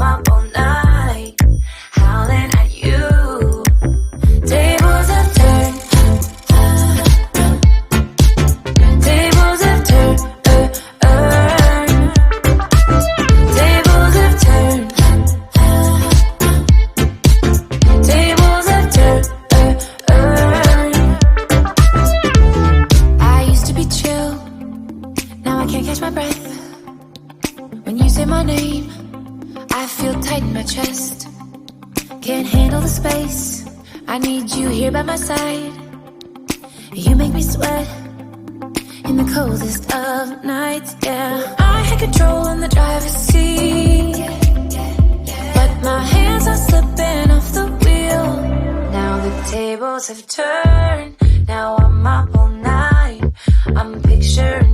my own night, howland are you? Tables are turned. Tables have turned. Tables are turned. Tables have turned. I used to be chill. Now I can't catch my breath. When you say my name, tighten my chest. Can't handle the space. I need you here by my side. You make me sweat in the coldest of nights. Yeah, I had control in the driver's seat, but my hands are slipping off the wheel. Now the tables have turned. Now I'm up all night. I'm picturing.